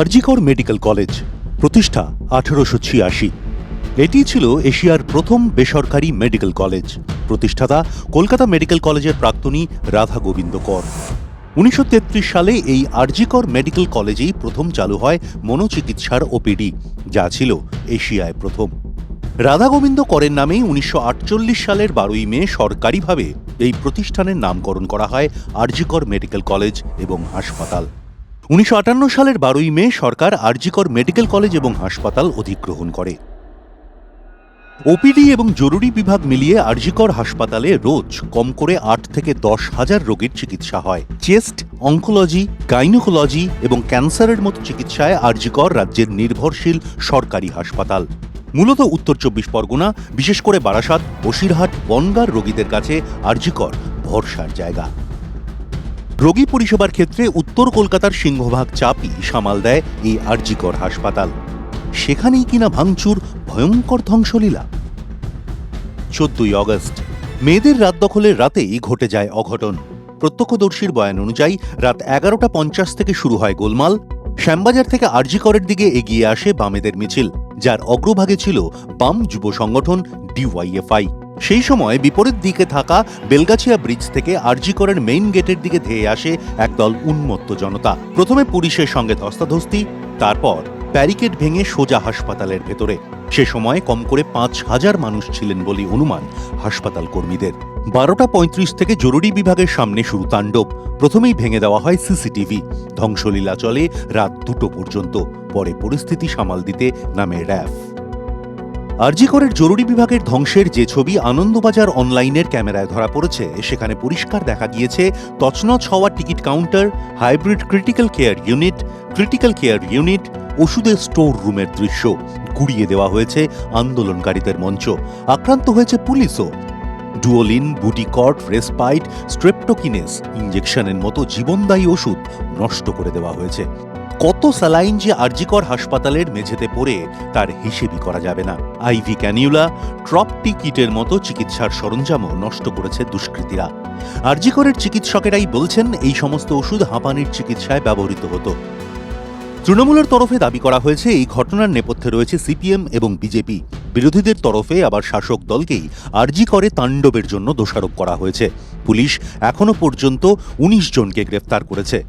RG Kar medical college, প্রতিষ্ঠা আঠারোশো ছিয়াশি। এটি ছিল এশিয়ার প্রথম বেসরকারি মেডিকেল কলেজ, প্রতিষ্ঠাতা কলকাতা মেডিকেল কলেজের প্রাক্তনী রাধা গোবিন্দ কর। উনিশশো তেত্রিশ সালে এই আরজিকর মেডিকেল কলেজেই প্রথম চালু হয় মনোচিকিৎসার ওপিডি, যা ছিল এশিয়ায় প্রথম। রাধা গোবিন্দ করের নামেই উনিশশো সালের বারোই মে সরকারিভাবে এই প্রতিষ্ঠানের নামকরণ করা হয় আরজিকর মেডিকেল কলেজ এবং হাসপাতাল। উনিশশো আটান্ন সালের বারোই মে সরকার আরজিকর মেডিকেল কলেজ এবং হাসপাতাল অধিগ্রহণ করে। ওপিডি এবং জরুরি বিভাগ মিলিয়ে আরজিকর হাসপাতালে রোজ কম করে আট থেকে দশ হাজার রোগীর চিকিৎসা হয়। চেস্ট, অঙ্কোলজি, গাইনোকোলজি এবং ক্যান্সারের মতো চিকিৎসায় আরজিকর রাজ্যের নির্ভরশীল সরকারি হাসপাতাল। মূলত উত্তর চব্বিশ পরগনা, বিশেষ করে বারাসাত, বসিরহাট, বনগার রোগীদের কাছে আরজিকর ভরসার জায়গা। রোগী পরিষেবার ক্ষেত্রে উত্তর কলকাতার সিংহভাগ চাপই সামাল দেয় এই আরজিকর হাসপাতাল। সেখানেই কিনা ভাঙচুর, ভয়ঙ্কর ধ্বংসলীলা। চোদ্দই অগস্ট, মেয়েদের রাত দখলের রাতেই ঘটে যায় অঘটন। প্রত্যক্ষদর্শীর বয়ান অনুযায়ী, রাত এগারোটা পঞ্চাশ থেকে শুরু হয় গোলমাল। শ্যামবাজার থেকে আরজিকরের দিকে এগিয়ে আসে বামেদের মিছিল, যার অগ্রভাগে ছিল বাম যুব সংগঠন, ডিওয়াইএফআই। সেই সময় বিপরীত দিকে থাকা বেলগাছিয়া ব্রিজ থেকে আরজিকরের মেইন গেটের দিকে ধেয়ে আসে একদল উন্মত্ত জনতা। প্রথমে পুলিশের সঙ্গে ধস্তাধস্তি, তারপর ব্যারিকেড ভেঙে সোজা হাসপাতালের ভেতরে। সে সময় কম করে পাঁচ হাজার মানুষ ছিলেন বলে অনুমান হাসপাতাল কর্মীদের। বারোটা পঁয়ত্রিশ থেকে জরুরি বিভাগের সামনে শুরু তাণ্ডব। প্রথমেই ভেঙে দেওয়া হয় সিসিটিভি। ধ্বংসলীলা চলে রাত দুটো পর্যন্ত। পরে পরিস্থিতি সামাল দিতে নামে র্যাফ। আরজিকরের জরুরি বিভাগের ধ্বংসের যে ছবি আনন্দবাজার অনলাইনের ক্যামেরায় ধরা পড়েছে, সেখানে পরিষ্কার দেখা গিয়েছে তছনছ হওয়া ticket counter, hybrid critical care unit, critical care unit, ওষুধের স্টোর রুমের দৃশ্য। গুড়িয়ে দেওয়া হয়েছে আন্দোলনকারীদের মঞ্চ। আক্রান্ত হয়েছে পুলিশও। ডুওলিন বুটিকট রেসপাইট, স্ট্রেপ্টোকিনেস ইঞ্জেকশনের মতো জীবনদায়ী ওষুধ নষ্ট করে দেওয়া হয়েছে। কত স্যালাইন যে আরজিকর হাসপাতালের মেঝেতে পড়ে, তার হিসেবই করা যাবে না। আইভি ক্যানিউলা ট্রপটি কিটের মতো চিকিৎসার সরঞ্জামও নষ্ট করেছে দুষ্কৃতীরা। আরজিকরের চিকিৎসকেরাই বলছেন, এই সমস্ত ওষুধ হাঁপানির চিকিৎসায় ব্যবহৃত হতো। তৃণমূলের তরফে দাবি করা হয়েছে, এই ঘটনার নেপথ্যে রয়েছে সিপিএম এবং বিজেপি। বিরোধীদের তরফে আবার শাসক দলকেই আরজি করে তাণ্ডবের জন্য দোষারোপ করা হয়েছে। পুলিশ এখনও পর্যন্ত উনিশ জনকে গ্রেফতার করেছে।